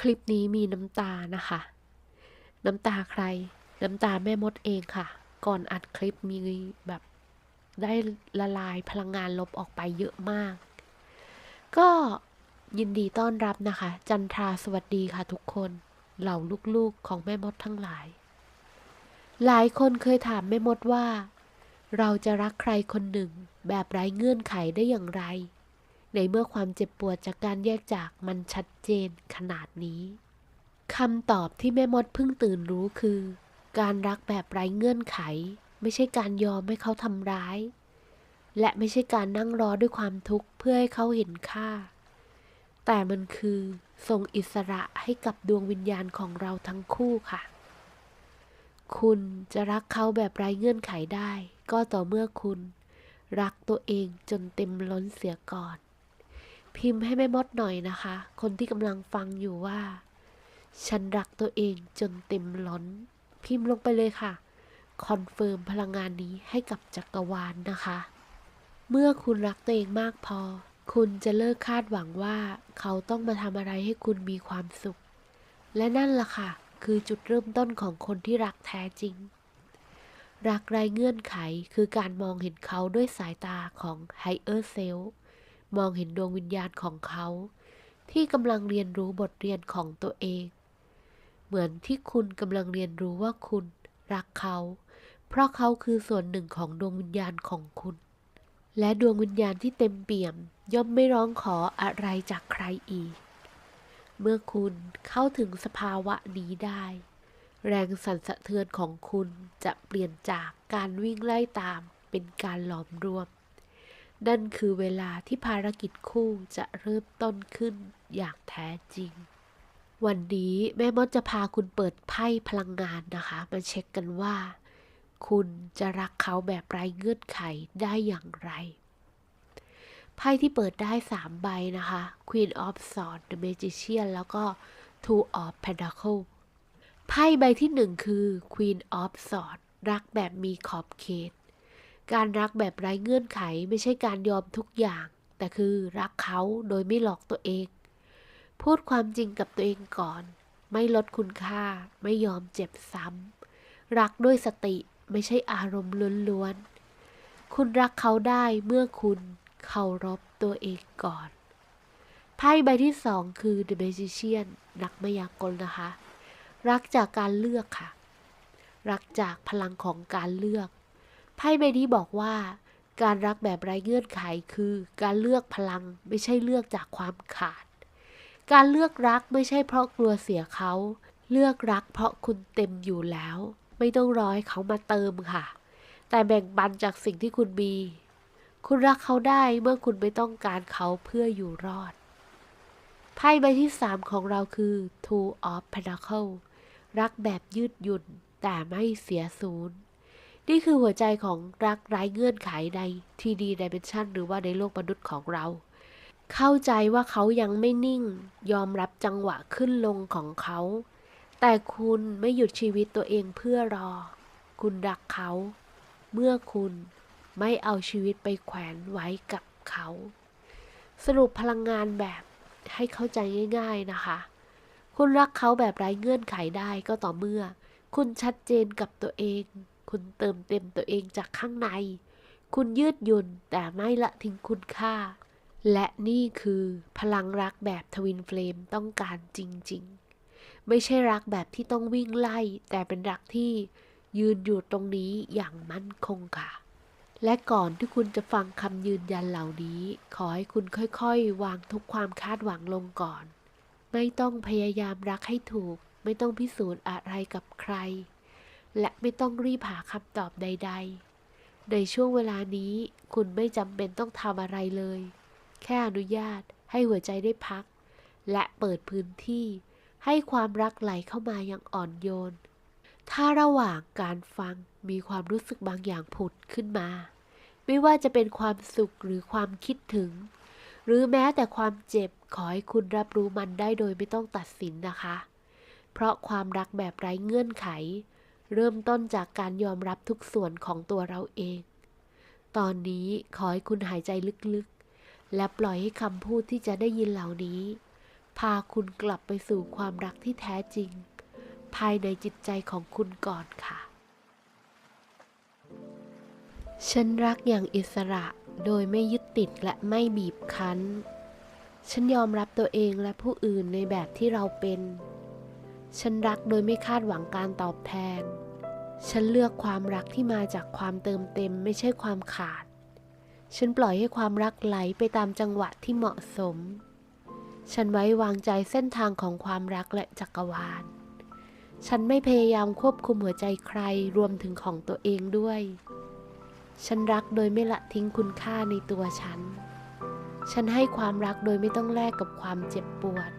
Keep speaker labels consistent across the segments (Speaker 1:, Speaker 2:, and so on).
Speaker 1: คลิปนี้มีน้ำตานะคะ น้ำตาใคร น้ำตาแม่มดเองค่ะ ก่อนอัดคลิปมีแบบได้ละลายพลังงานลบออกไปเยอะมาก ก็ยินดีต้อนรับนะคะ จันทราสวัสดีค่ะทุกคนเหล่าลูกๆของแม่มดทั้งหลาย หลายคนเคยถามแม่มดว่า เราจะรักใครคนหนึ่งแบบไร้เงื่อนไขได้อย่างไร ในเมื่อความเจ็บปวดจากการแยกจากมันชัดเจนขนาดนี้คำตอบที่แม่มดเพิ่งตื่นรู้คือ การรักแบบไร้เงื่อนไข ไม่ใช่การยอมให้เขาทำร้าย และไม่ใช่การนั่งรอด้วยความทุกข์เพื่อให้เขาเห็นค่า แต่มันคือส่งอิสระให้กับดวงวิญญาณของเราทั้งคู่ค่ะ คุณจะรักเขาแบบไร้เงื่อนไขได้ ก็ต่อเมื่อคุณ รักตัวเองจนเต็มล้นเสียก่อน พิมพ์ให้แม่มดหน่อยนะคะ คนที่กำลังฟังอยู่ว่า ฉันรักตัวเองจนเต็มล้น พิมพ์ลงไปเลยค่ะ คอนเฟิร์มพลังงานนี้ให้กับจักรวาลนนะคะ เมื่อคุณรักตัวเองมากพอ คุณจะเลิกคาดหวังว่า เขาต้องมาทำอะไรให้คุณมีความสุข และนั่นล่ะค่ะ คือจุดเริ่มต้นของคนที่รักแท้จริง รักไร้เงื่อนไขคือการมองเห็นเขาด้วยสายตาของไฮเออร์เซล มองเห็นดวงวิญญาณของเขา ที่กำลังเรียนรู้บทเรียนของตัวเอง เหมือนที่คุณกำลังเรียนรู้ว่าคุณรักเขา เพราะเขาคือส่วนหนึ่งของดวงวิญญาณของคุณ และดวงวิญญาณที่เต็มเปี่ยม ย่อมไม่ร้องขออะไรจากใครอีก เมื่อคุณเข้าถึงสภาวะนี้ได้ แรงสั่นสะเทือนของคุณจะเปลี่ยนจากการวิ่งไล่ตามเป็นการหลอมรวม นั่นคือเวลาที่ภารกิจคู่จะเริ่มต้นขึ้นอย่างแท้จริง วันนี้แม่มดจะพาคุณเปิดไพ่พลังงานนะคะ มาเช็คกันว่า คุณจะรักเขาแบบไร้เงื่อนไขได้อย่างไรไพ่ที่เปิดได้ 3 ใบนะคะ Queen of Swords The Magician แล้วก็ Two of Pentacles ไพ่ใบที่หนึ่งคือ Queen of Swords รักแบบมีขอบเขต การรักแบบไร้เงื่อนไขไม่ใช่การยอมทุกอย่าง แต่คือรักเขาโดยไม่หลอกตัวเอง พูดความจริงกับตัวเองก่อน ไม่ลดคุณค่า ไม่ยอมเจ็บซ้ำ รักด้วยสติไม่ใช่อารมณ์ล้วนๆ คุณรักเขาได้เมื่อคุณเคารพตัวเองก่อน ไพ่ใบที่สองคือ The Magician นักมายากลนะคะ รักจากการเลือกค่ะ รักจากพลังของการเลือก ไพ่ใบนี้บอกว่า การรักแบบไร้เงื่อนไขคือ การเลือกพลังไม่ใช่เลือกจากความขาด การเลือกรักไม่ใช่เพราะกลัวเสียเขา เลือกรักเพราะคุณเต็มอยู่แล้ว ไม่ต้องรอให้เขามาเติมค่ะ แต่แบ่งปันจากสิ่งที่คุณมี คุณรักเขาได้เมื่อคุณไม่ต้องการเขาเพื่ออยู่รอดไพ่ใบที่สามของเราคือ Two of Pentacles รักแบบยืดหยุ่นแต่ไม่เสียศูนย์ นี่คือหัวใจของรักไร้เงื่อนไขในทีดีดิเมนชันหรือว่าในโลกมนุษย์ของเรา เข้าใจว่าเขายังไม่นิ่ง ยอมรับจังหวะขึ้นลงของเขา แต่คุณไม่หยุดชีวิตตัวเองเพื่อรอ คุณรักเขา เมื่อคุณไม่เอาชีวิตไปแขวนไว้กับเขา สรุปพลังงานแบบให้เข้าใจง่าย ๆนะคะ คุณรักเขาแบบไร้เงื่อนไขได้ก็ต่อเมื่อ คุณชัดเจนกับตัวเอง คุณเติมเต็มตัวเองจากข้างใน คุณยืดหยุ่นแต่ไม่ละทิ้งคุณค่า และนี่คือพลังรักแบบทวินเฟลมต้องการจริง ๆ ไม่ใช่รักแบบที่ต้องวิ่งไล่ แต่เป็นรักที่ยืนอยู่ตรงนี้อย่างมั่นคงค่ะ และก่อนที่คุณจะฟังคำยืนยันเหล่านี้ ขอให้คุณค่อยๆ วางทุกความคาดหวังลงก่อน ไม่ต้องพยายามรักให้ถูก ไม่ต้องพิสูจน์อะไรกับใคร และไม่ต้องรีบหาคำตอบใด ๆ ในช่วงเวลานี้คุณไม่จำเป็นต้องทำอะไรเลย แค่อนุญาตให้หัวใจได้พัก และเปิดพื้นที่ ให้ความรักไหลเข้ามาอย่างอ่อนโยน ถ้าระหว่างการฟังมีความรู้สึกบางอย่างผุดขึ้นมา ไม่ว่าจะเป็นความสุขหรือความคิดถึง หรือแม้แต่ความเจ็บขอให้คุณรับรู้มันได้โดยไม่ต้องตัดสินนะคะ เพราะความรักแบบไร้เงื่อนไข เริ่มต้นจากการยอมรับทุกส่วนของตัวเราเอง ตอนนี้ขอให้คุณหายใจลึกๆ และปล่อยให้คำพูดที่จะได้ยินเหล่านี้ พาคุณกลับไปสู่ความรักที่แท้จริง ภายในจิตใจของคุณก่อนค่ะ ฉันรักอย่างอิสระโดยไม่ยึดติดและไม่บีบคั้น ฉันยอมรับตัวเองและผู้อื่นในแบบที่เราเป็น ฉันรักโดยไม่คาดหวังการตอบแทน ฉันเลือกความรักที่มาจากความเติมเต็มไม่ใช่ความขาด ฉันปล่อยให้ความรักไหลไปตามจังหวะที่เหมาะสม ฉันไว้วางใจเส้นทางของความรักและจักรวาล ฉันไม่พยายามควบคุมหัวใจใครรวมถึงของตัวเองด้วย ฉันรักโดยไม่ละทิ้งคุณค่าในตัวฉัน ฉันให้ความรักโดยไม่ต้องแลกกับความเจ็บปวด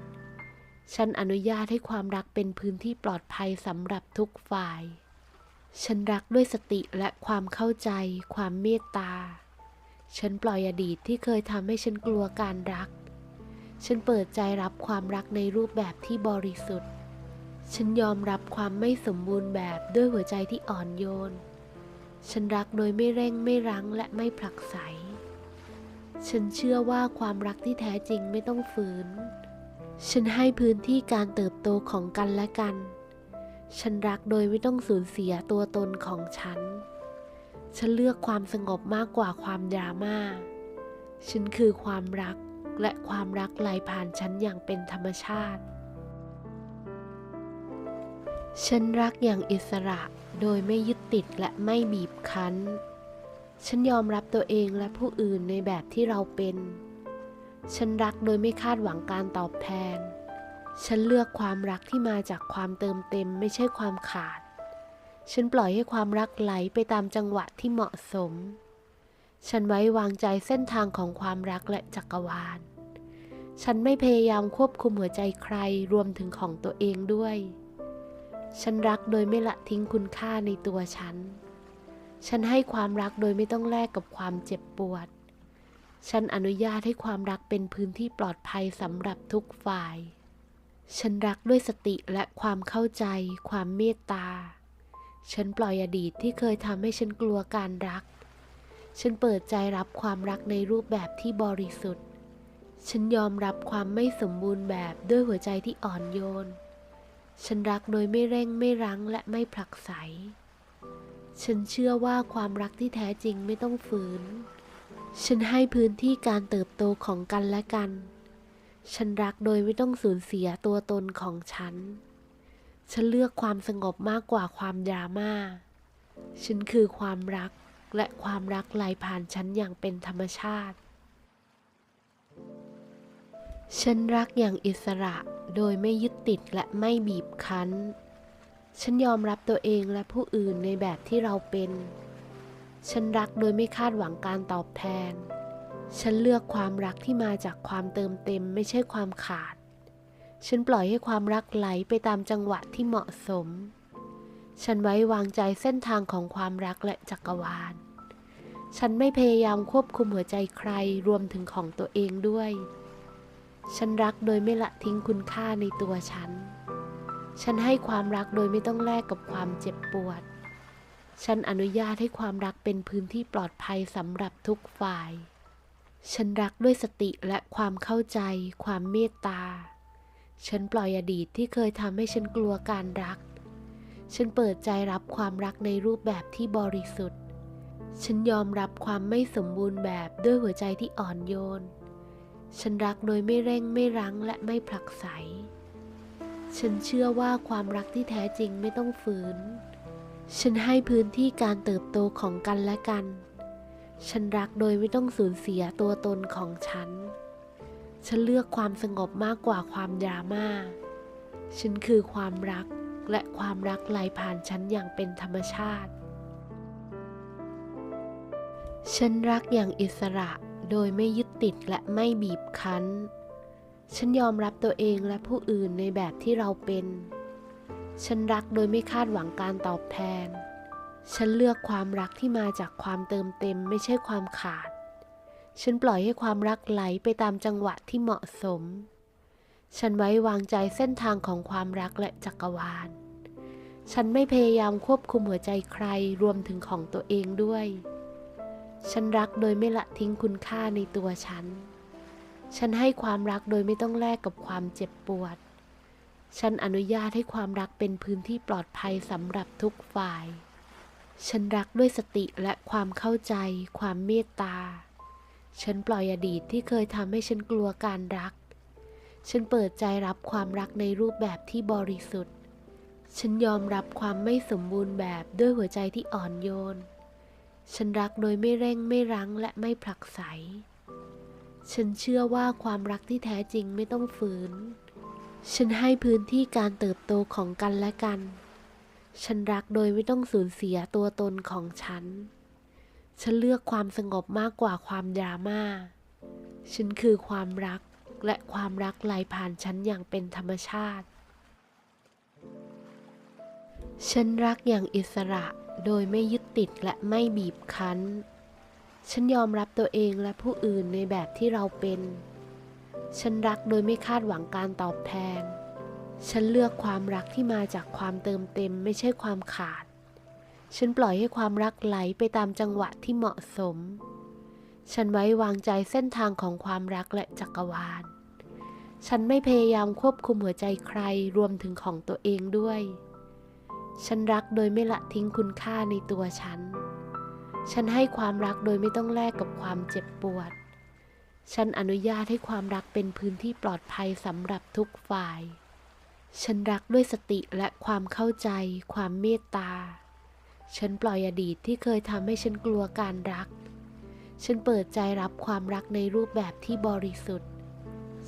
Speaker 1: ฉันอนุญาตให้ความรักเป็นพื้นที่ปลอดภัยสำหรับทุกฝ่าย ฉันรักด้วยสติและความเข้าใจ ความเมตตา ฉันปล่อยอดีตที่เคยทำให้ฉันกลัวการรัก ฉันเปิดใจรับความรักในรูปแบบที่บริสุทธิ์ ฉันยอมรับความไม่สมบูรณ์แบบด้วยหัวใจที่อ่อนโยน ฉันรักโดยไม่เร่งไม่รั้งและไม่ผลักไส ฉันเชื่อว่าความรักที่แท้จริงไม่ต้องฝืน ฉันให้พื้นที่การเติบโตของกันและกัน ฉันรักโดยไม่ต้องสูญเสียตัวตนของฉัน ฉันเลือกความสงบมากกว่าความดราม่า ฉันคือความรักและความรักไหลผ่านฉันอย่างเป็นธรรมชาติ ฉันรักอย่างอิสระโดยไม่ยึดติดและไม่บีบคั้น ฉันยอมรับตัวเองและผู้อื่นในแบบที่เราเป็น ฉันรักโดยไม่คาดหวังการตอบแทน ฉันเลือกความรักที่มาจากความเติมเต็มไม่ใช่ความขาด ฉันปล่อยให้ความรักไหลไปตามจังหวะที่เหมาะสม ฉันไว้วางใจเส้นทางของความรักและจักรวาล ฉันไม่พยายามควบคุมหัวใจใครรวมถึงของตัวเองด้วย ฉันรักโดยไม่ละทิ้งคุณค่าในตัวฉัน ฉันให้ความรักโดยไม่ต้องแลกกับความเจ็บปวด ฉันอนุญาตให้ความรักเป็นพื้นที่ปลอดภัยสำหรับทุกฝ่าย ฉันรักด้วยสติและความเข้าใจ ความเมตตา ฉันปล่อยอดีตที่เคยทำให้ฉันกลัวการรัก ฉันเปิดใจรับความรักในรูปแบบที่บริสุทธิ์ ฉันยอมรับความไม่สมบูรณ์แบบด้วยหัวใจที่อ่อนโยน ฉันรักโดยไม่เร่งไม่รั้งและไม่ผลักไส ฉันเชื่อว่าความรักที่แท้จริงไม่ต้องฝืน ฉันให้พื้นที่การเติบโตของกันและกัน ฉันรักโดยไม่ต้องสูญเสียตัวตนของฉัน ฉันเลือกความสงบมากกว่าความดราม่า ฉันคือความรักและความรักไหลผ่านฉันอย่างเป็นธรรมชาติ ฉันรักอย่างอิสระโดยไม่ยึดติดและไม่บีบคั้น ฉันยอมรับตัวเองและผู้อื่นในแบบที่เราเป็น ฉันรักโดยไม่คาดหวังการตอบแทน ฉันเลือกความรักที่มาจากความเติมเต็มไม่ใช่ความขาด ฉันปล่อยให้ความรักไหลไปตามจังหวะที่เหมาะสม ฉันไว้วางใจเส้นทางของความรักและจักรวาล ฉันไม่พยายามควบคุมหัวใจใครรวมถึงของตัวเองด้วย ฉันรักโดยไม่ละทิ้งคุณค่าในตัวฉัน ฉันให้ความรักโดยไม่ต้องแลกกับความเจ็บปวด ฉันอนุญาตให้ความรักเป็นพื้นที่ปลอดภัยสำหรับทุกฝ่าย ฉันรักด้วยสติและความเข้าใจ ความเมตตา ฉันปล่อยอดีตที่เคยทำให้ฉันกลัวการรัก ฉันเปิดใจรับความรักในรูปแบบที่บริสุทธิ์ ฉันยอมรับความไม่สมบูรณ์แบบด้วยหัวใจที่อ่อนโยน ฉันรักโดยไม่เร่งไม่รั้งและไม่ผลักไส ฉันเชื่อว่าความรักที่แท้จริงไม่ต้องฝืน ฉันให้พื้นที่การเติบโตของกันและกัน ฉันรักโดยไม่ต้องสูญเสียตัวตนของฉัน ฉันเลือกความสงบมากกว่าความดราม่า ฉันคือความรักและความรักไหลผ่านฉันอย่างเป็นธรรมชาติ ฉันรักอย่างอิสระโดยไม่ยึดติดและไม่บีบคั้น ฉันยอมรับตัวเองและผู้อื่นในแบบที่เราเป็น ฉันรักโดยไม่คาดหวังการตอบแทน ฉันเลือกความรักที่มาจากความเติมเต็มไม่ใช่ความขาด ฉันปล่อยให้ความรักไหลไปตามจังหวะที่เหมาะสม ฉันไว้วางใจเส้นทางของความรักและจักรวาล ฉันไม่พยายามควบคุมหัวใจใครรวมถึงของตัวเองด้วย ฉันรักโดยไม่ละทิ้งคุณค่าในตัวฉัน ฉันให้ความรักโดยไม่ต้องแลกกับความเจ็บปวด ฉันอนุญาตให้ความรักเป็นพื้นที่ปลอดภัยสำหรับทุกฝ่าย ฉันรักด้วยสติและความเข้าใจ ความเมตตา ฉันปล่อยอดีตที่เคยทำให้ฉันกลัวการรัก ฉันเปิดใจรับความรักในรูปแบบที่บริสุทธิ์ ฉันยอมรับความไม่สมบูรณ์แบบด้วยหัวใจที่อ่อนโยน ฉันรักโดยไม่เร่งไม่รั้งและไม่ผลักไส ฉันเชื่อว่าความรักที่แท้จริงไม่ต้องฝืน ฉันให้พื้นที่การเติบโตของกันและกัน ฉันรักโดยไม่ต้องสูญเสียตัวตนของฉัน ฉันเลือกความสงบมากกว่าความดราม่า ฉันคือความรักและความรักไหลผ่านฉันอย่างเป็นธรรมชาติ ฉันรักอย่างอิสระโดยไม่ยึดติดและไม่บีบคั้น ฉันยอมรับตัวเองและผู้อื่นในแบบที่เราเป็น ฉันรักโดยไม่คาดหวังการตอบแทน ฉันเลือกความรักที่มาจากความเติมเต็มไม่ใช่ความขาด ฉันปล่อยให้ความรักไหลไปตามจังหวะที่เหมาะสม ฉันไว้วางใจเส้นทางของความรักและจักรวาล ฉันไม่พยายามควบคุมหัวใจใครรวมถึงของตัวเองด้วย ฉันรักโดยไม่ละทิ้งคุณค่าในตัวฉัน ฉันให้ความรักโดยไม่ต้องแลกกับความเจ็บปวด ฉันอนุญาตให้ความรักเป็นพื้นที่ปลอดภัยสำหรับทุกฝ่าย ฉันรักด้วยสติและความเข้าใจ ความเมตตา ฉันปล่อยอดีตที่เคยทำให้ฉันกลัวการรัก ฉันเปิดใจรับความรักในรูปแบบที่บริสุทธิ์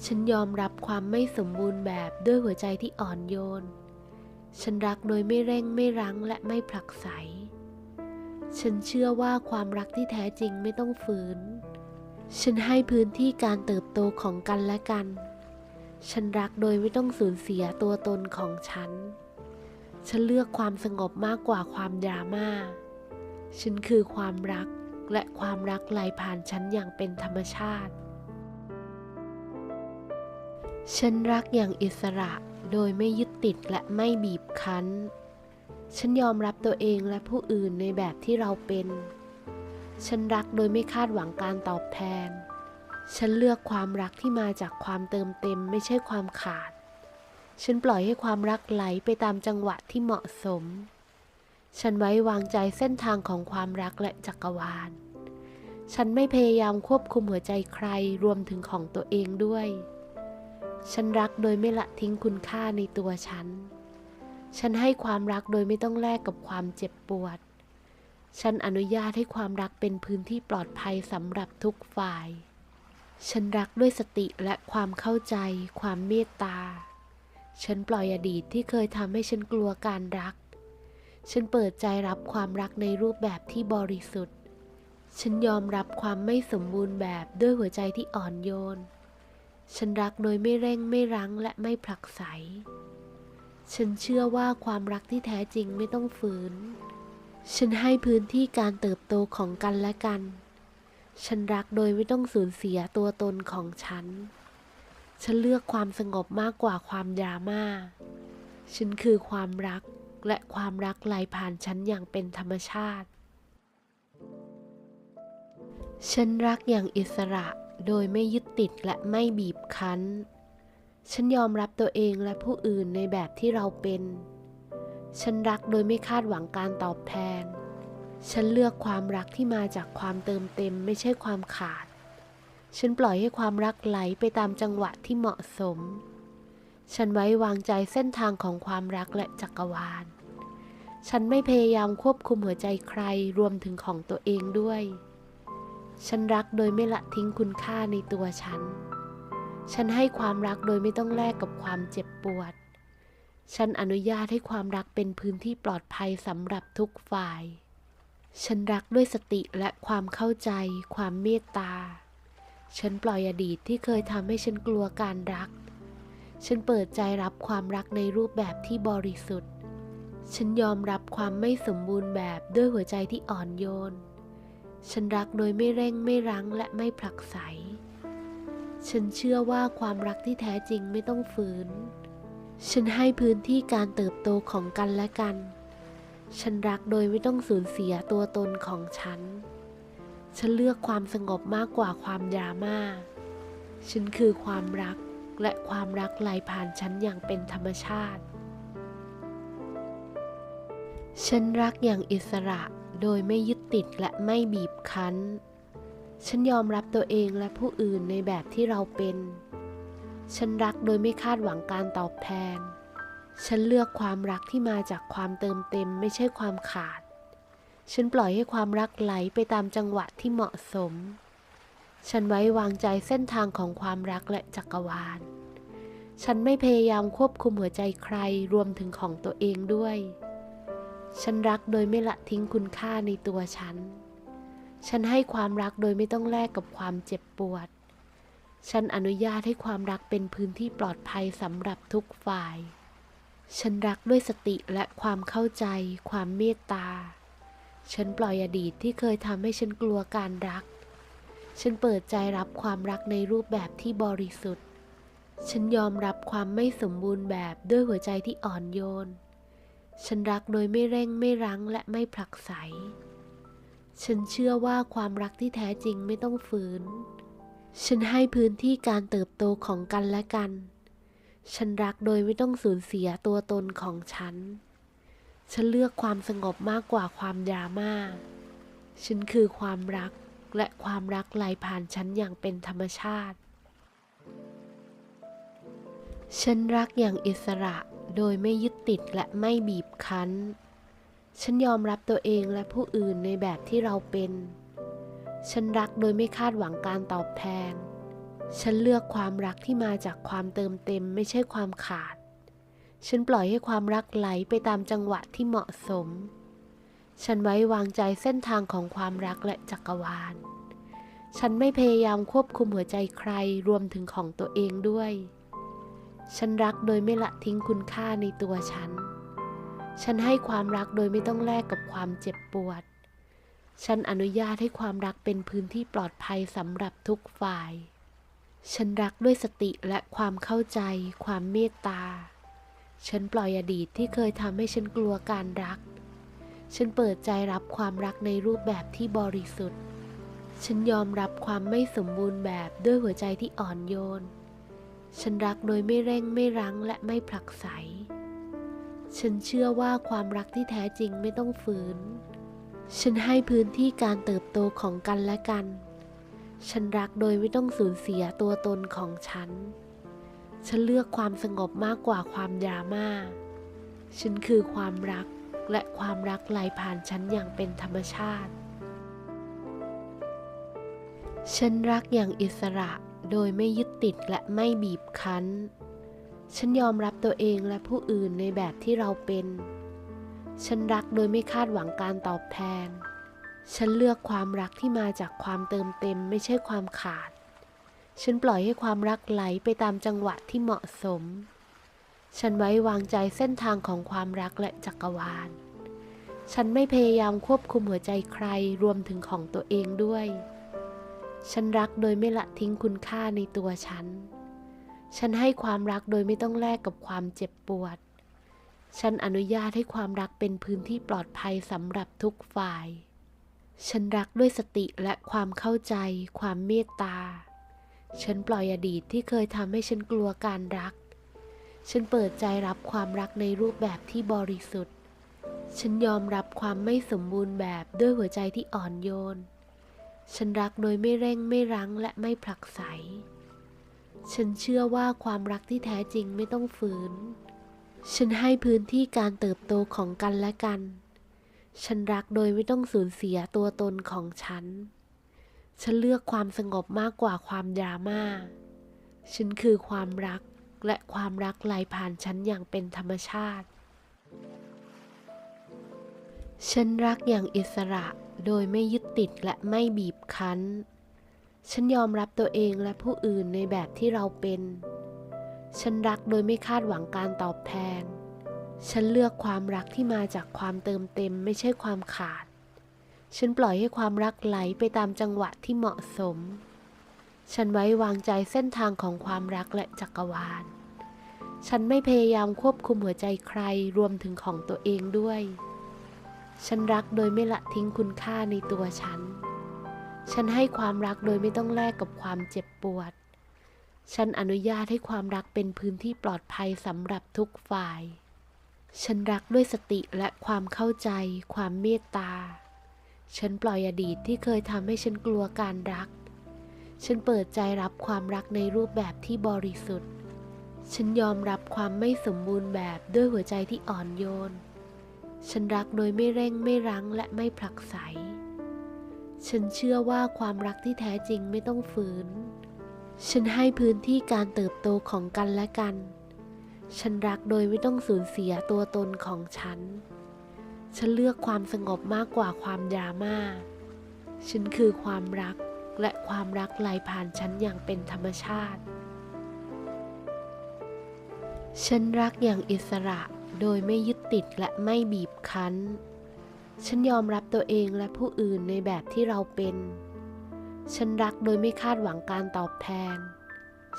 Speaker 1: ฉันยอมรับความไม่สมบูรณ์แบบด้วยหัวใจที่อ่อนโยน ฉันรักโดยไม่เร่งไม่รั้งและไม่ผลักไส ฉันเชื่อว่าความรักที่แท้จริงไม่ต้องฝืน ฉันให้พื้นที่การเติบโตของกันและกัน ฉันรักโดยไม่ต้องสูญเสียตัวตนของฉัน ฉันเลือกความสงบมากกว่าความดราม่า ฉันคือความรักและความรักไหลผ่านฉันอย่างเป็นธรรมชาติ ฉันรักอย่างอิสระโดยไม่ยึดติดและไม่บีบคั้น ฉันยอมรับตัวเองและผู้อื่นในแบบที่เราเป็น ฉันรักโดยไม่คาดหวังการตอบแทน ฉันเลือกความรักที่มาจากความเติมเต็มไม่ใช่ความขาด ฉันปล่อยให้ความรักไหลไปตามจังหวะที่เหมาะสม ฉันไว้วางใจเส้นทางของความรักและจักรวาล ฉันไม่พยายามควบคุมหัวใจใครรวมถึงของตัวเองด้วย ฉันรักโดยไม่ละทิ้งคุณค่าในตัวฉัน ฉันให้ความรักโดยไม่ต้องแลกกับความเจ็บปวด ฉันอนุญาตให้ความรักเป็นพื้นที่ปลอดภัยสำหรับทุกฝ่าย ฉันรักด้วยสติและความเข้าใจ ความเมตตา ฉันปล่อยอดีตที่เคยทำให้ฉันกลัวการรัก ฉันเปิดใจรับความรักในรูปแบบที่บริสุทธิ์ ฉันยอมรับความไม่สมบูรณ์แบบด้วยหัวใจที่อ่อนโยน ฉันรักโดยไม่เร่งไม่รั้งและไม่ผลักไส ฉันเชื่อว่าความรักที่แท้จริงไม่ต้องฝืน ฉันให้พื้นที่การเติบโตของกันและกัน ฉันรักโดยไม่ต้องสูญเสียตัวตนของฉัน ฉันเลือกความสงบมากกว่าความดราม่า ฉันคือความรักและความรักไหลผ่านฉันอย่างเป็นธรรมชาติ ฉันรักอย่างอิสระโดยไม่ยึดติดและไม่บีบคั้น ฉันยอมรับตัวเองและผู้อื่นในแบบที่เราเป็น ฉันรักโดยไม่คาดหวังการตอบแทน ฉันเลือกความรักที่มาจากความเติมเต็มไม่ใช่ความขาด ฉันปล่อยให้ความรักไหลไปตามจังหวะที่เหมาะสม ฉันไว้วางใจเส้นทางของความรักและจักรวาล ฉันไม่พยายามควบคุมหัวใจใครรวมถึงของตัวเองด้วย ฉันรักโดยไม่ละทิ้งคุณค่าในตัวฉัน ฉันให้ความรักโดยไม่ต้องแลกกับความเจ็บปวด ฉันอนุญาตให้ความรักเป็นพื้นที่ปลอดภัยสำหรับทุกฝ่าย ฉันรักด้วยสติและความเข้าใจ ความเมตตา ฉันปล่อยอดีตที่เคยทำให้ฉันกลัวการรัก ฉันเปิดใจรับความรักในรูปแบบที่บริสุทธิ์ ฉันยอมรับความไม่สมบูรณ์แบบด้วยหัวใจที่อ่อนโยน ฉันรักโดยไม่เร่งไม่รั้งและไม่ผลักไส ฉันเชื่อว่าความรักที่แท้จริงไม่ต้องฝืน ฉันให้พื้นที่การเติบโตของกันและกัน ฉันรักโดยไม่ต้องสูญเสียตัวตนของฉัน ฉันเลือกความสงบมากกว่าความดราม่า ฉันคือความรักและความรักไหลผ่านฉันอย่างเป็นธรรมชาติ ฉันรักอย่างอิสระโดยไม่ยึดติดและไม่บีบคั้น ฉันยอมรับตัวเองและผู้อื่นในแบบที่เราเป็น ฉันรักโดยไม่คาดหวังการตอบแทน ฉันเลือกความรักที่มาจากความเติมเต็มไม่ใช่ความขาด ฉันปล่อยให้ความรักไหลไปตามจังหวะที่เหมาะสม ฉันไว้วางใจเส้นทางของความรักและจักรวาล ฉันไม่พยายามควบคุมหัวใจใครรวมถึงของตัวเองด้วย ฉันรักโดยไม่ละทิ้งคุณค่าในตัวฉัน ฉันให้ความรักโดยไม่ต้องแลกกับความเจ็บปวด ฉันอนุญาตให้ความรักเป็นพื้นที่ปลอดภัยสำหรับทุกฝ่าย ฉันรักด้วยสติและความเข้าใจ ความเมตตา ฉันปล่อยอดีตที่เคยทำให้ฉันกลัวการรัก ฉันเปิดใจรับความรักในรูปแบบที่บริสุทธิ์ ฉันยอมรับความไม่สมบูรณ์แบบด้วยหัวใจที่อ่อนโยน ฉันรักโดยไม่เร่งไม่รั้งและไม่ผลักไส ฉันเชื่อว่าความรักที่แท้จริงไม่ต้องฝืน ฉันให้พื้นที่การเติบโตของกันและกัน ฉันรักโดยไม่ต้องสูญเสียตัวตนของฉัน ฉันเลือกความสงบมากกว่าความดราม่า ฉันคือความรักและความรักไหลผ่านฉันอย่างเป็นธรรมชาติ ฉันรักอย่างอิสระโดยไม่ยึดติดและไม่บีบคั้น ฉันยอมรับตัวเองและผู้อื่นในแบบที่เราเป็น ฉันรักโดยไม่คาดหวังการตอบแทน ฉันเลือกความรักที่มาจากความเติมเต็มไม่ใช่ความขาด ฉันปล่อยให้ความรักไหลไปตามจังหวะที่เหมาะสม ฉันไว้วางใจเส้นทางของความรักและจักรวาล ฉันไม่พยายามควบคุมหัวใจใครรวมถึงของตัวเองด้วย ฉันรักโดยไม่ละทิ้งคุณค่าในตัวฉัน ฉันให้ความรักโดยไม่ต้องแลกกับความเจ็บปวด ฉันอนุญาตให้ความรักเป็นพื้นที่ปลอดภัยสำหรับทุกฝ่าย ฉันรักด้วยสติและความเข้าใจ ความเมตตา ฉันปล่อยอดีตที่เคยทำให้ฉันกลัวการรัก ฉันเปิดใจรับความรักในรูปแบบที่บริสุทธิ์ ฉันยอมรับความไม่สมบูรณ์แบบด้วยหัวใจที่อ่อนโยน ฉันรักโดยไม่เร่งไม่รั้งและไม่ผลักไส ฉันเชื่อว่าความรักที่แท้จริงไม่ต้องฝืน ฉันให้พื้นที่การเติบโตของกันและกัน ฉันรักโดยไม่ต้องสูญเสียตัวตนของฉัน ฉันเลือกความสงบมากกว่าความดราม่า ฉันคือความรักและความรักไหลผ่านฉันอย่างเป็นธรรมชาติ ฉันรักอย่างอิสระโดยไม่ยึดติดและไม่บีบคั้น ฉันยอมรับตัวเองและผู้อื่นในแบบที่เราเป็น ฉันรักโดยไม่คาดหวังการตอบแทน ฉันเลือกความรักที่มาจากความเติมเต็มไม่ใช่ความขาด ฉันปล่อยให้ความรักไหลไปตามจังหวะที่เหมาะสม ฉันไว้วางใจเส้นทางของความรักและจักรวาล ฉันไม่พยายามควบคุมหัวใจใครรวมถึงของตัวเองด้วย ฉันรักโดยไม่ละทิ้งคุณค่าในตัวฉัน ฉันให้ความรักโดยไม่ต้องแลกกับความเจ็บปวด ฉันอนุญาตให้ความรักเป็นพื้นที่ปลอดภัยสำหรับทุกฝ่าย ฉันรักด้วยสติและความเข้าใจ ความเมตตา ฉันปล่อยอดีตที่เคยทำให้ฉันกลัวการรัก ฉันเปิดใจรับความรักในรูปแบบที่บริสุทธิ์ ฉันยอมรับความไม่สมบูรณ์แบบด้วยหัวใจที่อ่อนโยน ฉันรักโดยไม่เร่งไม่รั้งและไม่ผลักไส ฉันเชื่อว่าความรักที่แท้จริงไม่ต้องฝืน ฉันให้พื้นที่การเติบโตของกันและกัน ฉันรักโดยไม่ต้องสูญเสียตัวตนของฉัน ฉันเลือกความสงบมากกว่าความดราม่า ฉันคือความรักและความรักไหลผ่านฉันอย่างเป็นธรรมชาติ ฉันรักอย่างอิสระโดยไม่ยึดติดและไม่บีบคั้น ฉันยอมรับตัวเองและผู้อื่นในแบบที่เราเป็น ฉันรักโดยไม่คาดหวังการตอบแทน ฉันเลือกความรักที่มาจากความเติมเต็มไม่ใช่ความขาด ฉันปล่อยให้ความรักไหลไปตามจังหวะที่เหมาะสม ฉันไว้วางใจเส้นทางของความรักและจักรวาล ฉันไม่พยายามควบคุมหัวใจใครรวมถึงของตัวเองด้วย ฉันรักโดยไม่ละทิ้งคุณค่าในตัวฉัน ฉันให้ความรักโดยไม่ต้องแลกกับความเจ็บปวด ฉันอนุญาตให้ความรักเป็นพื้นที่ปลอดภัยสำหรับทุกฝ่าย ฉันรักด้วยสติและความเข้าใจ ความเมตตา ฉันปล่อยอดีตที่เคยทำให้ฉันกลัวการรัก ฉันเปิดใจรับความรักในรูปแบบที่บริสุทธิ์ ฉันยอมรับความไม่สมบูรณ์แบบด้วยหัวใจที่อ่อนโยน ฉันรักโดยไม่เร่งไม่รั้งและไม่ผลักไส ฉันเชื่อว่าความรักที่แท้จริงไม่ต้องฝืน ฉันให้พื้นที่การเติบโตของกันและกัน ฉันรักโดยไม่ต้องสูญเสียตัวตนของฉัน ฉันเลือกความสงบมากกว่าความดราม่า ฉันคือความรักและความรักไหลผ่านฉันอย่างเป็นธรรมชาติ ฉันรักอย่างอิสระโดยไม่ยึดติดและไม่บีบคั้น ฉันยอมรับตัวเองและผู้อื่นในแบบที่เราเป็น ฉันรักโดยไม่คาดหวังการตอบแทน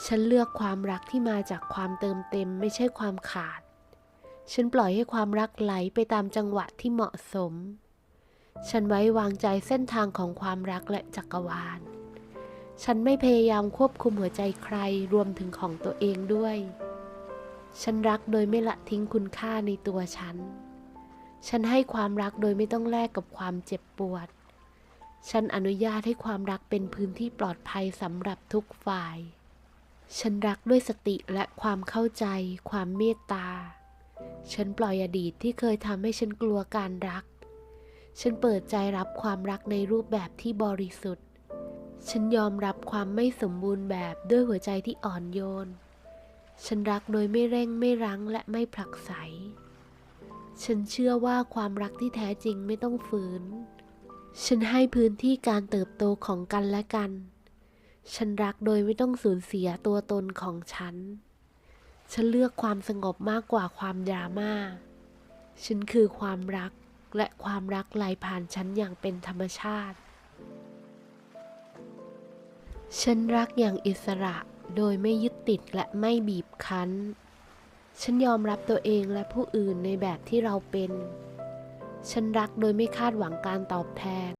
Speaker 1: ฉันเลือกความรักที่มาจากความเติมเต็มไม่ใช่ความขาด ฉันปล่อยให้ความรักไหลไปตามจังหวะที่เหมาะสม ฉันไว้วางใจเส้นทางของความรักและจักรวาล ฉันไม่พยายามควบคุมหัวใจใครรวมถึงของตัวเองด้วย ฉันรักโดยไม่ละทิ้งคุณค่าในตัวฉัน ฉันให้ความรักโดยไม่ต้องแลกกับความเจ็บปวด ฉันอนุญาตให้ความรักเป็นพื้นที่ปลอดภัยสำหรับทุกฝ่าย ฉันรักด้วยสติและความเข้าใจ ความเมตตา ฉันปล่อยอดีตที่เคยทำให้ฉันกลัวการรัก ฉันเปิดใจรับความรักในรูปแบบที่บริสุทธิ์ ฉันยอมรับความไม่สมบูรณ์แบบด้วยหัวใจที่อ่อนโยน ฉันรักโดยไม่เร่งไม่รั้งและไม่ผลักไส ฉันเชื่อว่าความรักที่แท้จริงไม่ต้องฝืน ฉันให้พื้นที่การเติบโตของกันและกัน ฉันรักโดยไม่ต้องสูญเสียตัวตนของฉัน ฉันเลือกความสงบมากกว่าความดราม่า ฉันคือความรักและความรักไหลผ่านฉันอย่างเป็นธรรมชาติ ฉันรักอย่างอิสระโดยไม่ยึดติดและไม่บีบคั้น ฉันยอมรับตัวเองและผู้อื่นในแบบที่เราเป็น ฉันรักโดยไม่คาดหวังการตอบแทน